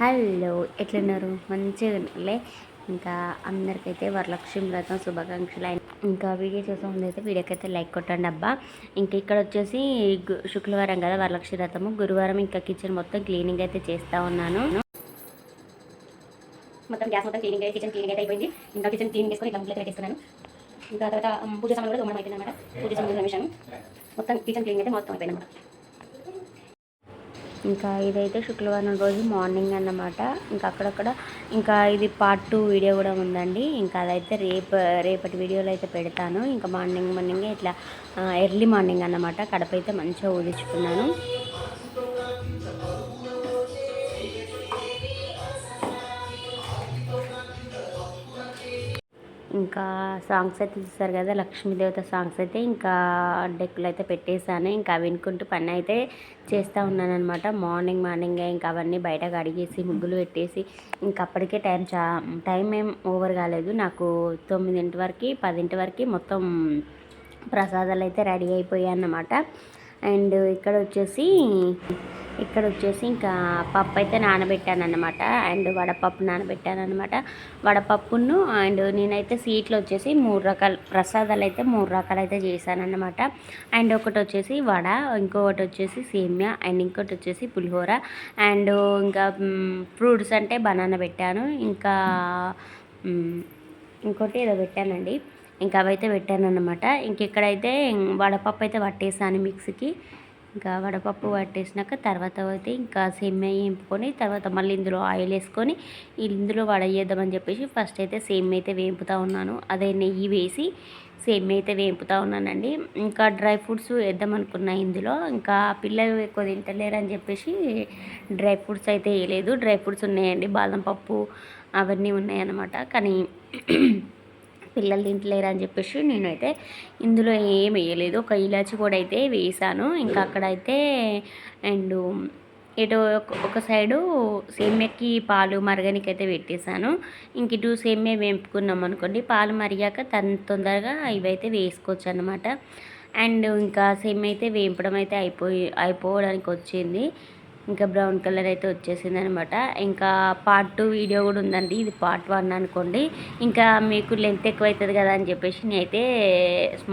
Hello ఎట్లున్నారు? మంచిగా ఉన్నారులే? ఇంకా అందరికైతే వరలక్ష్మి వ్రతం శుభాకాంక్షలు. అయిన ఇంకా వీడియో చూసే ముందు అయితే వీడియోకి అయితే లైక్ కొట్టండి అబ్బా. ఇంకా ఇక్కడ వచ్చేసి శుక్రవారం కదా వరలక్ష్మి వ్రతము. గురువారం ఇంకా కిచెన్ మొత్తం క్లీనింగ్ అయితే చేస్తూ ఉన్నాను. మొత్తం గ్యాస్ మొత్తం క్లీనింగ్ కిచెన్ క్లీనింగ్ అయితే అయిపోయింది. ఇంకా కిచెన్ క్లీనింగ్ చేసుకొని ఇట్లా ముగ్గులు అయితే ఇంకా తర్వాత పూజ సామాన్లు కూడా దొమ్మడం అయిపోయింది అనమాట పూజ సామాన్లు మొత్తం కిచెన్ క్లీనింగ్ అయితే మొత్తం అయిపోయింది అనమాట ఇంకా ఇదైతే శుక్రవారం రోజు మార్నింగ్ అన్నమాట. ఇంకా అక్కడక్కడ ఇంకా ఇది పార్ట్ టూ వీడియో కూడా ఉందండి. ఇంకా అదైతే రేపు రేపటి వీడియోలో అయితే పెడతాను. ఇంకా మార్నింగ్ మార్నింగ్ ఇట్లా ఎర్లీ మార్నింగ్ అన్నమాట. కడప అయితే మంచిగా ఊదించుకున్నాను ఇంకా సాంగ్స్ అయితే చూసారు కదా లక్ష్మీదేవత సాంగ్స్ అయితే ఇంకా డెక్కులు అయితే పెట్టేశాను. ఇంకా వినుకుంటూ పని అయితే చేస్తూ ఉన్నాను అనమాట మార్నింగ్ మార్నింగ్ ఇంకా అవన్నీ బయట కడిగేసి ముగ్గులు పెట్టేసి ఇంకా అప్పటికే టైం చా టైం ఏం ఓవర్ కాలేదు. నాకు తొమ్మిదింటి వరకు పదింటి వరకు మొత్తం ప్రసాదాలు అయితే రెడీ అయిపోయాయి అన్నమాట. అండ్ ఇక్కడ వచ్చేసి ఇక్కడ వచ్చేసి ఇంకా పప్పు అయితే నానబెట్టాను అనమాట అండ్ వడపప్పు నానబెట్టాను అనమాట వడపప్పును అండ్ నేనైతే స్వీట్లు వచ్చేసి మూడు రకాల ప్రసాదాలు అయితే మూడు రకాలు అయితే చేశాను అనమాట అండ్ ఒకటి వచ్చేసి వడ ఇంకొకటి వచ్చేసి సేమ్యా అండ్ ఇంకోటి వచ్చేసి పులిహోర. అండ్ ఇంకా ఫ్రూట్స్ అంటే బనానా పెట్టాను. ఇంకా ఇంకోటి ఏదో పెట్టానండి. ఇంకా అవైతే పెట్టాను అనమాట ఇంక ఇక్కడైతే వడపప్పు అయితే పట్టేసాను మిక్సీకి. ఇంకా వడపప్పు పట్టేసినాక తర్వాత అయితే ఇంకా సేమ్యా వేపుకొని తర్వాత మళ్ళీ ఇందులో ఆయిల్ వేసుకొని ఇందులో వడ చేద్దామని చెప్పేసి ఫస్ట్ అయితే సేమ్యా అయితే వేపుతూ ఉన్నాను. అదే నెయ్యి వేసి సేమ్యా అయితే వేపుతా ఉన్నానండి. ఇంకా డ్రై ఫ్రూట్స్ వేద్దాం అనుకున్నా ఇందులో. ఇంకా పిల్లలు ఎక్కువ తింటలేరని చెప్పేసి డ్రై ఫ్రూట్స్ అయితే వేయలేదు. డ్రై ఫ్రూట్స్ ఉన్నాయండి. బాదం పప్పు అవన్నీ ఉన్నాయన్నమాట. కానీ పిల్లలు తింటలేరు అని చెప్పేసి నేనైతే ఇందులో ఏం వేయలేదు. ఒక ఇలాచి కూడా అయితే వేసాను. ఇంకా అక్కడైతే అండ్ ఇటు ఒక- ఒక సైడు సేమ్యకి పాలు మరగనికి అయితే పెట్టేశాను. ఇంక ఇటు సేమ్య వేపుకున్నాం అనుకోండి. పాలు మరిగాక తన తొందరగా ఇవైతే వేసుకోవచ్చు అనమాట అండ్ ఇంకా సేమ్య అయితే వేపడం అయితే అయిపోయి అయిపోవడానికి వచ్చింది. ఇంకా బ్రౌన్ కలర్ అయితే వచ్చేసింది అనమాట ఇంకా పార్ట్ టూ వీడియో కూడా ఉందండి. ఇది పార్ట్ వన్ అనుకోండి. ఇంకా మీకు లెంత్ ఎక్కువ అవుతుంది కదా అని చెప్పేసి నేనైతే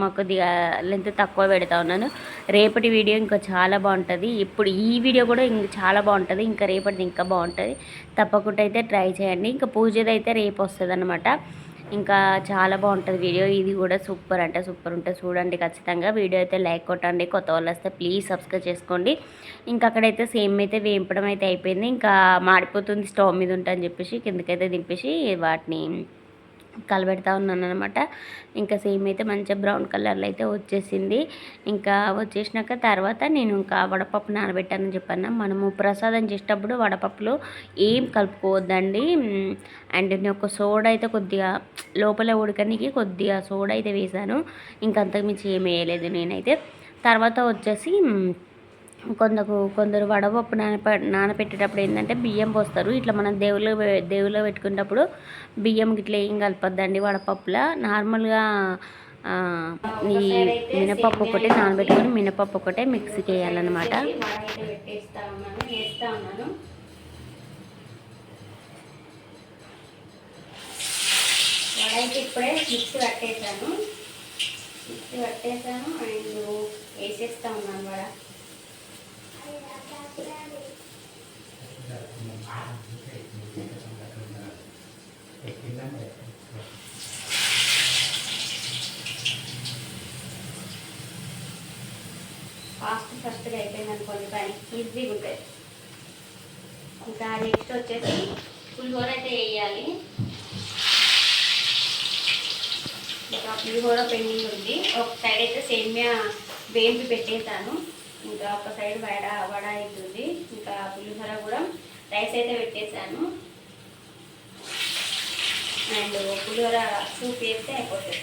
మాకు కొద్దిగా లెంత్ తక్కువ పెడతా ఉన్నాను. రేపటి వీడియో ఇంకా చాలా బాగుంటుంది. ఇప్పుడు ఈ వీడియో కూడా ఇంకా చాలా బాగుంటుంది. ఇంకా రేపటిది ఇంకా బాగుంటుంది. తప్పకుండా అయితే ట్రై చేయండి. ఇంకా పూజది అయితే రేపు వస్తుంది అనమాట ఇంకా చాలా బాగుంటుంది వీడియో. ఇది కూడా సూపర్ అంటే సూపర్ ఉంటుంది చూడండి ఖచ్చితంగా. వీడియో అయితే లైక్ కొట్టండి. కొత్త వాళ్ళు వస్తే ప్లీజ్ సబ్స్క్రైబ్ చేసుకోండి. ఇంకా అక్కడైతే సేమ్ అయితే వేంపడం అయితే అయిపోయింది. ఇంకా మాడిపోతుంది స్టవ్ మీద ఉంటాయని చెప్పేసి కిందకైతే దింపేసి వాటిని కలబెడతా ఉన్నాను అనమాట ఇంకా సేమ్ అయితే మంచిగా బ్రౌన్ కలర్లో అయితే వచ్చేసింది. ఇంకా వచ్చేసినాక తర్వాత నేను ఇంకా వడపప్పు నానబెట్టానని చెప్పాను మనము ప్రసాదం చేసేటప్పుడు వడపప్పులో ఏం కలుపుకోవద్దండి. అండ్ నేను ఒక సోడా అయితే కొద్దిగా లోపల ఉడకనికి కొద్దిగా సోడా అయితే వేసాను. ఇంకా అంతకుమించి ఏం వేయలేదు నేనైతే. తర్వాత వచ్చేసి కొందరు కొందరు వడపప్పు నానపె నానపెట్టేటప్పుడు ఏంటంటే బియ్యం పోస్తారు. ఇట్లా మనం దేవుళ్ళు దేవుళ్ళు పెట్టుకునేటప్పుడు బియ్యం ఇట్లా ఏం కలపద్దండి వడపప్పులో? నార్మల్గా ఈ మినపప్పు ఒకటి నానబెట్టుకొని మినపప్పు ఒకటే మిక్సీకి వేయాలన్నమాట వడైతే ఇప్పుడే మిక్సీ కట్టేసాను మిక్సీ కట్టేసాను అండ్ వేసేస్తా ఉన్నాను వడ. ఫాస్ట్ ఫస్ట్గా అయిపోయింది అనుకోండి పని ఈజీగా ఉంటుంది ఇంకా నెక్స్ట్ వచ్చేసి పులిహోర అయితే వేయాలి. ఇంకా పులిహోర పెండింగ్ ఉంది. ఒక సైడ్ అయితే సేమ్యా వేంపి పెట్టేసాను ఇంకా ఒక సైడ్ వడ వడ అవుతుంది ఇంకా పులిహోర కూడా రైస్ అయితే పెట్టేశాను. అండ్ పులిహోర సూప్ వేస్తే అయిపోతుంది.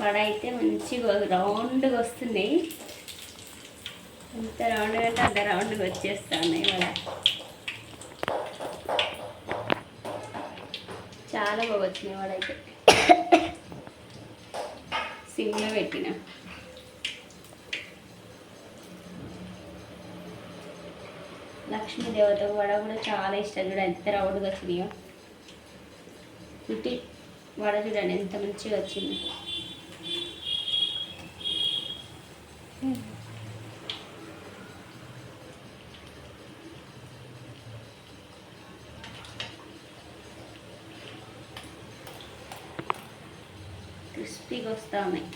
వడ అయితే మంచిగా రౌండ్గా వస్తున్నాయి ఎంత రౌండ్గా అంటే అంత రౌండ్గా వచ్చేస్తున్నాయి వడ. చాలా బాగా వచ్చినాయి వాడైతే. సిమ్లో పెట్టిన. లక్ష్మీ దేవత వడ కూడా చాలా ఇష్టం చూడ ఎంత రౌండ్గా వచ్చినాయో. ఇటు వడ చూడండి ఎంత మంచిగా వచ్చింది. క్రిస్పీగా వస్తూ ఉన్నాయి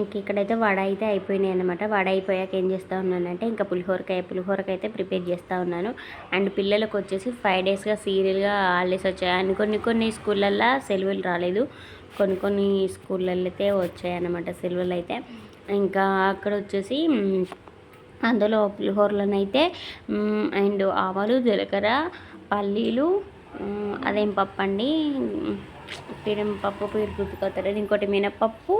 ఇంక ఇక్కడైతే వడ అయితే అయిపోయినాయి అనమాట వడ అయిపోయాక ఏం చేస్తూ ఉన్నానంటే ఇంకా పులిహోరకాయ పులిహోరకాయ అయితే ప్రిపేర్ చేస్తూ ఉన్నాను. అండ్ పిల్లలకు వచ్చేసి ఫైవ్ డేస్గా సీరియల్గా హాలిడేస్ వచ్చాయి. అండ్ కొన్ని కొన్ని స్కూళ్ళల్లో సెలవులు రాలేదు. కొన్ని కొన్ని స్కూళ్ళల్లో అయితే వచ్చాయి అన్నమాట సెలవులు అయితే. ఇంకా అక్కడ వచ్చేసి అందులో పులిహోరలోనైతే అండ్ ఆవాలు జీలకర్ర పల్లీలు అదేం పప్పు అండి పిరం పప్పు పేరు గుర్తుకొస్తారు ఇంకోటి మినపప్పు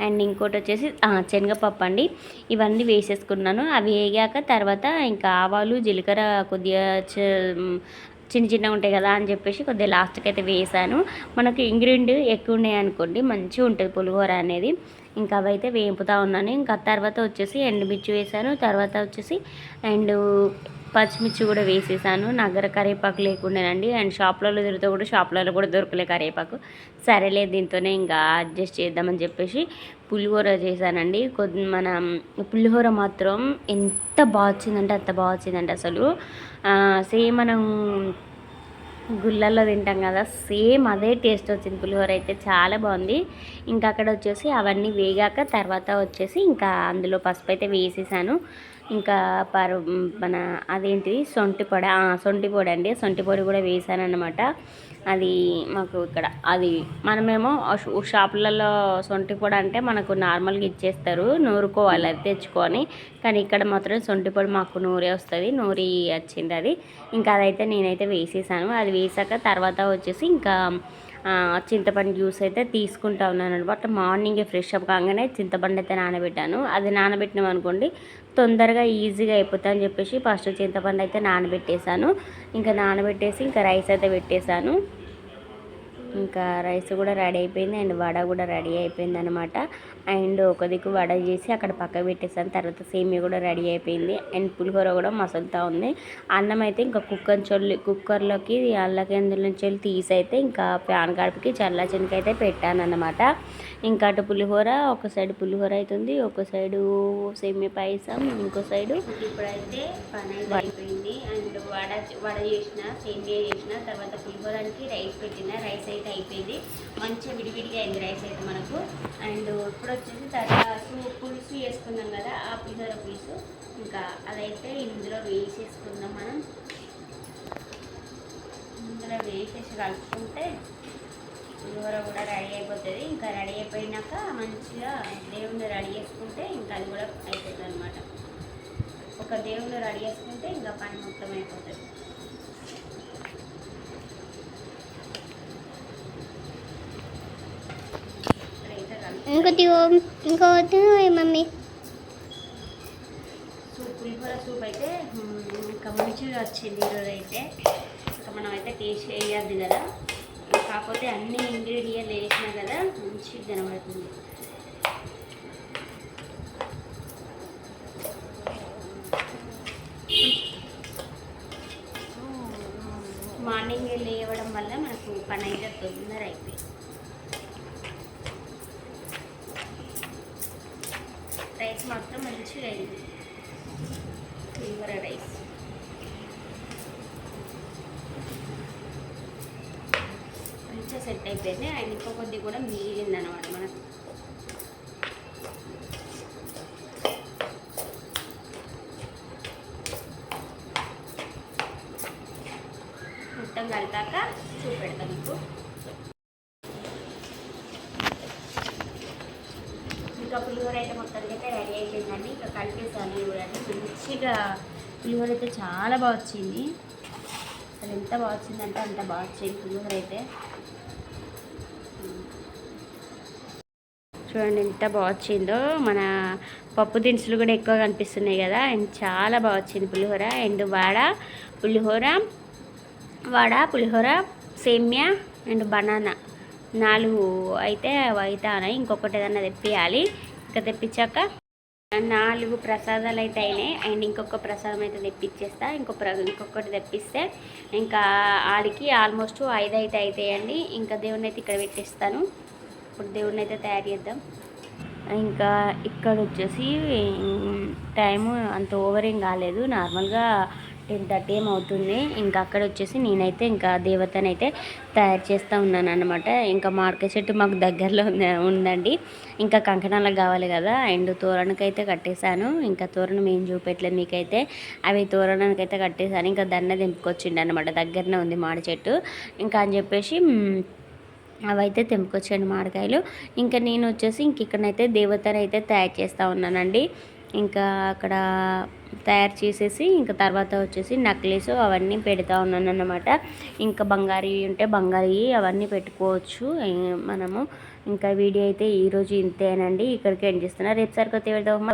అండ్ ఇంకోటి వచ్చేసి శనగపప్పు అండి ఇవన్నీ వేసేసుకున్నాను. అవి వేగాక తర్వాత ఇంకా ఆవాలు జీలకర్ర కొద్దిగా చిన్న చిన్నగా ఉంటాయి కదా అని చెప్పేసి కొద్దిగా లాస్ట్కి అయితే వేసాను. మనకు ఇంగ్రీడియంట్ ఎక్కువ ఉన్నాయి అనుకోండి మంచిగా ఉంటుంది పులిహోర అనేది. ఇంకా అవైతే వేపుతా ఉన్నాను. ఇంకా తర్వాత వచ్చేసి ఎండుమిర్చి వేసాను. తర్వాత వచ్చేసి అండ్ పచ్చిమిర్చి కూడా వేసేసాను. నా దగ్గర కరివేపాకు లేకుండానండి. అండ్ షాప్లలో దొరికితే కూడా షాప్లలో కూడా దొరకలే కరివేపాకు సరేలే దీంతోనే ఇంకా అడ్జస్ట్ చేద్దామని చెప్పేసి పులిహోర చేశానండి. కొద్ది మన పులిహోర మాత్రం ఎంత బాగా వచ్చిందంటే అంత బాగా వచ్చిందండి అసలు సేమ్ మనం గుళ్ళల్లో తింటాం కదా సేమ్ అదే టేస్ట్ వచ్చింది పులిహోర అయితే. చాలా బాగుంది. ఇంకా అక్కడ వచ్చేసి అవన్నీ వేగాక తర్వాత వచ్చేసి ఇంకా అందులో పసుపు అయితే వేసేసాను. ఇంకా పరు మన అదేంటిది? సొంటి పొడి. సొంటి పొడి అండి. సొంటి పొడి కూడా వేసాను అనమాట అది మాకు ఇక్కడ అది మనమేమో షాపులలో సొంటి పొడి అంటే మనకు నార్మల్గా ఇచ్చేస్తారు. నూరుకోవాలి అది తెచ్చుకొని. కానీ ఇక్కడ మాత్రం సొంటి పొడి మాకు నూరే వస్తుంది. నూరి వచ్చింది అది. ఇంకా అదైతే నేనైతే వేసేసాను. అది వేసాక తర్వాత వచ్చేసి ఇంకా చింతపండు జ్యూస్ అయితే తీసుకుంటా ఉన్నాను అనమాట. మార్నింగే ఫ్రెష్ అప్ కాగానే చింతపండు అయితే నానబెట్టాను. అది నానబెట్టినాం అనుకోండి తొందరగా ఈజీగా అయిపోతుంది అని చెప్పేసి ఫస్ట్ చింతపండు అయితే నానబెట్టేశాను. ఇంకా నానబెట్టేసి ఇంకా రైస్ అయితే పెట్టేశాను. ఇంకా రైస్ కూడా రెడీ అయిపోయింది అండ్ వడ కూడా రెడీ అయిపోయింది అనమాట. అండ్ ఒక దిక్కు వడ చేసి అక్కడ పక్క పెట్టేసాను. తర్వాత సేమియా కూడా రెడీ అయిపోయింది. అండ్ పులిహోర కూడా మసలుతూ ఉంది. అన్నం అయితే ఇంకా కుక్కర్ చొల్లి కుక్కర్లోకి అల్లకి అందులో నుంచి వెళ్ళి తీసి అయితే ఇంకా ప్యాన్ కడుపుకి చల్ల చెనక అయితే పెట్టాను అనమాట ఇంకా అటు పులిహోర ఒక సైడ్ పులిహోర అవుతుంది ఒక సైడు సేమియా పాయసం ఇంకో సైడు ఇప్పుడైతే పని అయిపోయింది. అండ్ వడ వడ చేసిన సేమియా చేసిన తర్వాత పులిహోరానికి రైస్ పెట్టిన రైస్ అయితే అయిపోయింది. మంచిగా విడివిడిగా అయింది రైస్ అయితే మనకు. అండ్ ఇప్పుడు వచ్చేసి తర్వాత పులుసు వేసుకున్నాం కదా ఆ పులిహోర పులుసు. ఇంకా అదైతే ఇందులో వేసేసుకుందాం మనం. ఇందులో వేసేసి కలుపుకుంటే పులిహోర కూడా రెడీ అయిపోతుంది. ఇంకా రెడీ అయిపోయినాక మంచిగా దేవుణ్ణి రెడీ చేసుకుంటే ఇంకా అది కూడా అయిపోతుంది అనమాట ఒక దేవుణ్ణి రెడీ చేసుకుంటే ఇంకా పని మొత్తం అయిపోతుంది ఇప్పుడైతే కలుపు- ఇంకోటి ఇంకోటి మమ్మీ. సూప్ పులిహోర సూప్ అయితే ఇంకా మంచిగా వచ్చింది ఈరోజు అయితే. ఇంకా మనం అయితే టేస్ట్ చేయద్దు కదా. కాకపోతే అన్ని ఇంగ్రీడియంట్లు వేసినా కదా మంచిగా కనబడుతుంది. మార్నింగ్ లేవడం వల్ల మనకు పని అయితే తొందర అయిపోయింది రైస్ మాత్రం మంచిగా అయింది పులిహోర రైస్. మంచిగా సెట్ అయిపోయింది. అండ్ ఇంకో కొద్ది కూడా మిగిలింది అనమాట మనకు మొత్తం కలిపాక చూపెడతాం మీకు పులిహోర అయితే చాలా బాగా వచ్చింది. అసలు ఎంత బాగా వచ్చిందంటే అంత బాగా వచ్చింది పులిహోర అయితే. చూడండి ఎంత బాగా వచ్చిందో. మన పప్పు దినుసులు కూడా ఎక్కువ కనిపిస్తున్నాయి కదా. అండ్ చాలా బాగా వచ్చింది పులిహోర. అండ్ వాడ పులిహోర వడ పులిహోర సేమ్యా అండ్ బనానా. నాలుగు అయితే అవి అవుతాయి ఇంకొకటి ఏదైనా తెప్పియాలి. ఇంకా తెప్పించాక నాలుగు ప్రసాదాలు అయితే అయినాయి. అండ్ ఇంకొక ప్రసాదం అయితే తెప్పించేస్తా ఇంకో ప్ర ఇంకొకటి తెప్పిస్తే ఇంకా ఆడికి ఆల్మోస్ట్ ఐదు అయితే అవుతాయండి ఇంకా దేవుడిని అయితే ఇక్కడ పెట్టేస్తాను. ఇప్పుడు దేవుడిని అయితే తయారు చేద్దాం. ఇంకా ఇక్కడ వచ్చేసి టైము అంత ఓవర్ ఏం కాలేదు. నార్మల్గా టెన్ థర్టీ ఏం అవుతుంది ఇంకా అక్కడ వచ్చేసి నేనైతే ఇంకా దేవతనైతే తయారు చేస్తూ ఉన్నాను అనమాట ఇంకా మార్కెట్ చెట్టు మాకు దగ్గరలో ఉందండి. ఇంకా కంకణాలకు కావాలి కదా. అండ్ తోరణకైతే కట్టేశాను. ఇంకా తోరణం ఏం చూపెట్టలేదు మీకైతే. అవి తోరణానికైతే కట్టేశాను. ఇంకా దండ దింపుకొచ్చిండి అనమాట దగ్గరనే ఉంది మాడి చెట్టు. ఇంకా అని చెప్పేసి అవైతే తెంపుకొచ్చాను మామిడికాయలు ఇంకా నేను వచ్చేసి ఇంక ఇక్కడనైతే దేవతను అయితే తయారు చేస్తూ ఉన్నానండి. ఇంకా అక్కడ తయారు చేసేసి ఇంకా తర్వాత వచ్చేసి నక్లెస్ అవన్నీ పెడతా ఉన్నాను అన్నమాట ఇంకా బంగారు ఉంటే బంగారు అవన్నీ పెట్టుకోవచ్చు మనము. ఇంకా వీడియో అయితే ఈరోజు ఇంతేనండి. ఇక్కడికి ఎండ్ చేస్తున్నా. రేపు సరికొత్త వెళ్దాం